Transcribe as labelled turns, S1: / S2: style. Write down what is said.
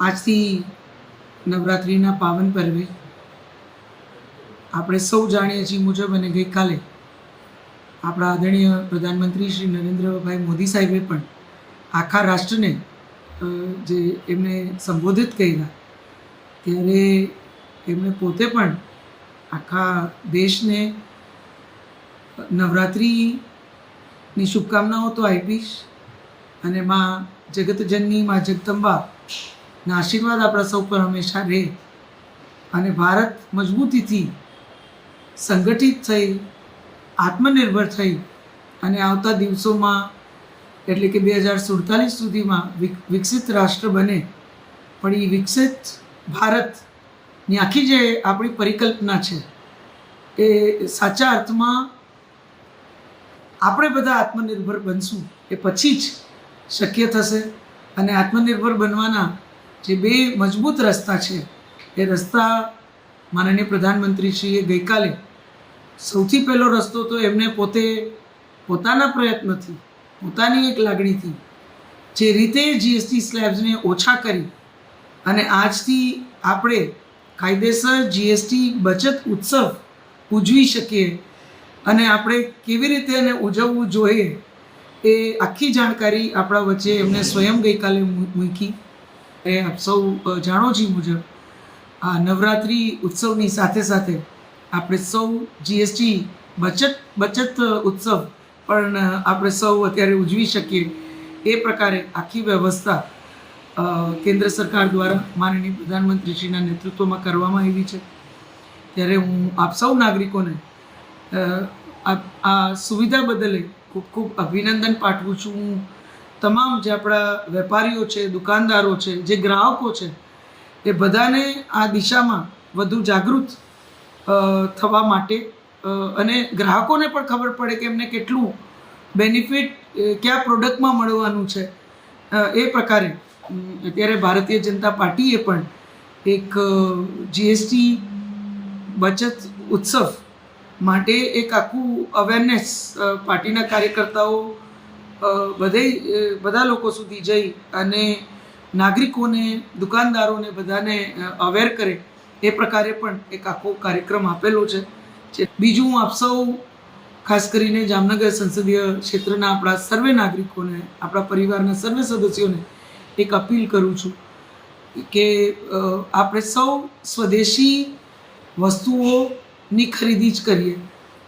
S1: આજથી નવરાત્રિના પાવન પર્વે આપણે સૌ જાણીએ છીએ મુજબ અને ગઈકાલે આપણા આદરણીય પ્રધાનમંત્રી શ્રી નરેન્દ્રભાઈ મોદી સાહેબે પણ આખા રાષ્ટ્રને જે એમને સંબોધિત કર્યા ત્યારે એમણે પોતે પણ આખા દેશને નવરાત્રિની શુભકામનાઓ તો આપીશ અને માં જગતજનની, માં જગદંબાના આશીર્વાદ આપણા સૌ પર હંમેશા રહે અને ભારત મજબૂતીથી સંગઠિત થઈ, આત્મનિર્ભર થઈ અને આવતા દિવસોમાં એટલે કે બે હજાર સુડતાલીસ સુધીમાં વિક- વિકસિત રાષ્ટ્ર બને. પણ એ વિકસિત ભારતની આખી જે આપણી પરિકલ્પના છે એ સાચા અર્થમાં આપણે બધા આત્મનિર્ભર બનશું એ પછી જ શક્ય થશે અને આત્મનિર્ભર બનવાના જે બે મજબૂત રસ્તા છે, એ રસ્તા માનનીય પ્રધાનમંત્રીશ્રીએ ગઈકાલે સૌથી પહેલો રસ્તો તો એમને પોતે પોતાના પ્રયત્નથી, પોતાની એક લાગણીથી જે રીતે જીએસટી સ્લેબ્સને ઓછા કરી અને આજથી આપણે કાયદેસર જીએસટી બચત ઉત્સવ ઉજવી શકીએ અને આપણે કેવી રીતે એને ઉજવવું જોઈએ એ આખી જાણકારી આપણા વચ્ચે એમને સ્વયં ગઈકાલે મૂકી. એ આપ સૌ જાણો છીએ મુજબ, આ નવરાત્રિ ઉત્સવની સાથે સાથે આપણે સૌ જીએસટી બચત બચત ઉત્સવ પણ આપણે સૌ અત્યારે ઉજવી શકીએ. એ પ્રકારે આખી વ્યવસ્થા કેન્દ્ર સરકાર દ્વારા માનનીય પ્રધાનમંત્રીશ્રીના નેતૃત્વમાં કરવામાં આવી છે. ત્યારે હું આપ સૌ નાગરિકોને આ સુવિધા બદલે ખૂબ ખૂબ અભિનંદન પાઠવું છું. હું તમામ જે આપણા વેપારીઓ છે, દુકાનદારો છે, જે ગ્રાહકો છે, એ બધાને આ દિશામાં વધુ જાગૃત થવા માટે અને ગ્રાહકોને પણ ખબર પડે કે એમને કેટલું બેનિફિટ કયા પ્રોડક્ટમાં મળવાનું છે. એ પ્રકારે. અત્યારે ભારતીય જનતા પાર્ટીએ પણ એક જીએસટી બચત ઉત્સવ માટે એક આખું અવેરનેસ પાર્ટીના કાર્યકર્તાઓ બધે બધા લોકો સુધી જઈ અને નાગરિકોને, દુકાનદારોને બધાને અવેર કરે એ પ્રકારે પણ એક આખો કાર્યક્રમ આપેલો છે. બીજું હું આપ સૌ, ખાસ કરીને જામનગર સંસદીય ક્ષેત્રના આપણા સર્વે નાગરિકોને, આપણા પરિવારના સર્વે સદસ્યોને એક અપીલ કરું છું કે આપણે સૌ સ્વદેશી વસ્તુઓની ખરીદી જ કરીએ.